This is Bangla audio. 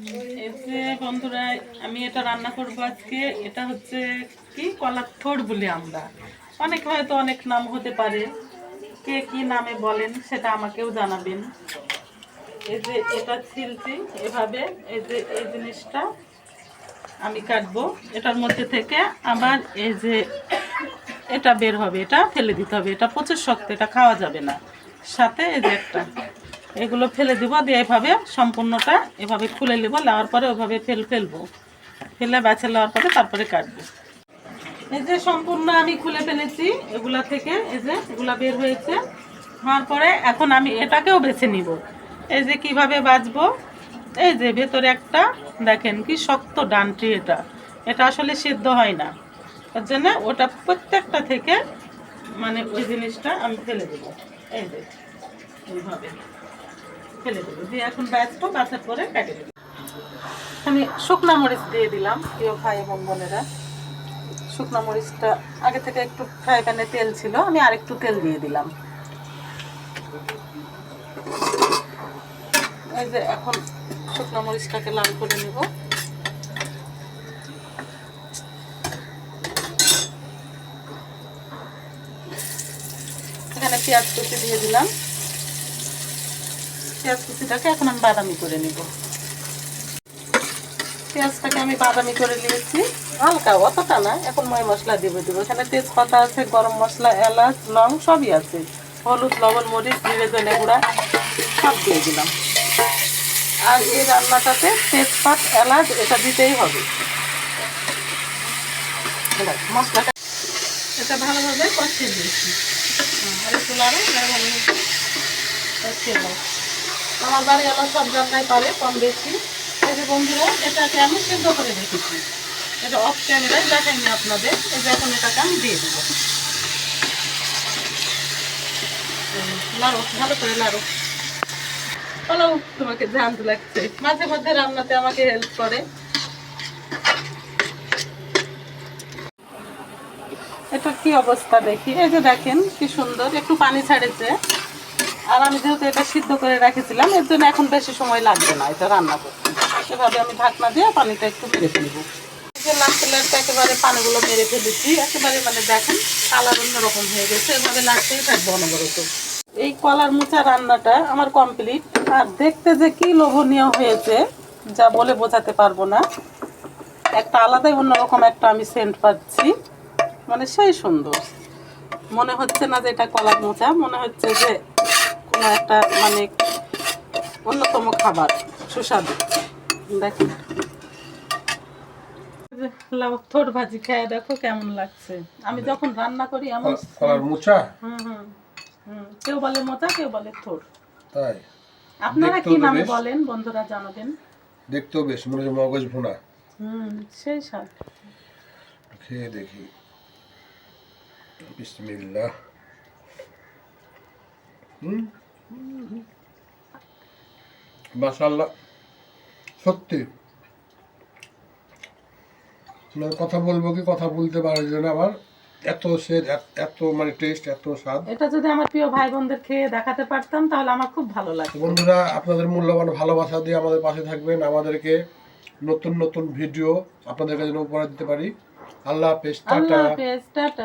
যে বন্ধুরা, আমি এটা রান্না করব আজকে। এটা হচ্ছে কি? কলার থোড় বলি আমরা। অনেক হয়তো অনেক নাম হতে পারে। কে কি নামে বলেন সেটা আমাকেও জানাবেন। এই যে এটা ছিলছি এভাবে। এই যে এই জিনিসটা আমি কাটবো। এটার মধ্যে থেকে আবার এই যে এটা বের হবে। এটা ফেলে দিতে হবে। এটা প্রচুর শক্ত, এটা খাওয়া যাবে না। সাথে এই যে একটা এগুলো ফেলে দিব, দিয়ে এভাবে সম্পূর্ণটা এভাবে খুলে নেব, নেওয়ার পরে ওভাবে ফেল ফেলব। ফেলে বেছে নেওয়ার পরে তারপরে কাটবো। এই যে সম্পূর্ণ আমি খুলে ফেলেছি, এগুলা থেকে এই যে এগুলা বের হয়েছে হওয়ার পরে এখন আমি এটাকেও বেছে নিব। এই যে কীভাবে বাঁচবো এই যে ভেতরে একটা, দেখেন কি শক্ত ডানটি এটা। এটা আসলে সিদ্ধ হয় না। ওর জন্য ওটা প্রত্যেকটা থেকে মানে ওই জিনিসটা আমি ফেলে দেবো। এই যে, এইভাবে। ফেলে দেবো। দিয়ে এখন বাঁচবো বাঁচার পরে কেটে দেবো। আমি শুকনা মরিচ দিয়ে দিলাম, প্রিয় ভাই এবং বোনেরা। শুকনো মরিচটা আগে থেকে একটু ফ্রাই প্যানে তেল ছিল, আমি আরেকটু তেল দিয়ে দিলাম। এই যে এখন শুকনো মরিচটাকে লাল করে নেব। এখানে পেঁয়াজ কুচি দিয়ে দিলাম। পেঁয়াজ কুচিটাকে এখন আমি বাদামি করে নিব। পেঁয়াজটাকে আমি বাদামি করে নিয়েছি। হালকা, অতটা না, এখন ময় মশলা দেবো দেবো। এখানে তেজপাতা আছে, গরম মশলা, এলাচ, লং, সবই আছে। হলুদ, লবণ, মরিচ, জিরে, ধনে গুঁড়া, সব দিয়ে দিলাম। আর এই রান্নাটাতে তেজপাত, এলাচ, এটা দিতেই হবে। মশলাটা এটা ভালোভাবে কষিয়ে দিয়েছি আর একটু লাড়ো কষিয়ে দাও আমার বাড়ি আমার সব রান্নায় পারে, কম বেশি। এই যে বন্ধুরা, এটাকে আমি সিদ্ধ করে রেখেছি। এটা অফ ক্যামেরায় দেখাইনি আপনাদের। এই যে এখন এটাকে আমি দিয়ে দেবো। ভালো করে লাড়ো তোমাকে জানতে লাগছে। মাঝে মধ্যে রান্নাতে আমাকে হেল্প করে। এটা কি অবস্থা দেখি? এই যে দেখেন, কি সুন্দর। একটু পানি ছাড়েছে। আর আমি যেহেতু এটা সিদ্ধ করে রেখেছিলাম, এর জন্য এখন বেশি সময় লাগবে না এটা রান্না করতে। সেভাবে আমি ঢাকনা দিয়ে পানিটা একটু মেরে ফেলব যে লাস্টেলারটা একেবারে পানিগুলো মেরে ফেলেছি, একেবারে মানে দেখেন কালার অন্যরকম হয়ে গেছে, এভাবে লাগতেই থাকব অনবরত এই কলার মোচা রান্নাটা আমার কমপ্লিট, আর দেখতে যে কি লোভনীয় হয়েছে, যা বলে বোঝাতে পারব না। একটা আলাদাই অন্যরকম একটা আমি সেন্ট পাচ্ছি মানে সেই সুন্দর। মনে হচ্ছে না যে এটা কলার মোচা, মনে হচ্ছে যে একটা মানে অন্যতম খাবার সুস্বাদু। দেখো। লাউ ভাজি খেয়ে দেখো কেমন লাগছে। আমি যখন রান্না করি এমন কলার মুচা? হুম হুম হুম। কেউ বলে মোচা কেউ বলে তাই? আপনারা কি নামে বলেন? বন্ধুরা জানাবেন। দেখতেও বেশ মনে হচ্ছে মগজ ভুনা। হুম সেই স্বাদ। খেয়ে দেখি। বিসমিল্লাহ। হুম? মাশাআল্লাহ। সত্যি। মানে কথা বলব কি কথা বলতে পারে না আবার এত সে এত মানে টেস্ট এত স্বাদ। এটা যদি আমার প্রিয় ভাই বোনদের খেয়ে দেখাতে পারতাম তাহলে আমার খুব ভালো লাগতো। বন্ধুরা আপনাদের মূল্যবান ভালোবাসা দিয়ে আমাদের পাশে থাকবেন আমাদেরকে নতুন নতুন ভিডিও আপনাদের কাছে উপহার দিতে পারি। আল্লাহ হাফেজ টাটা।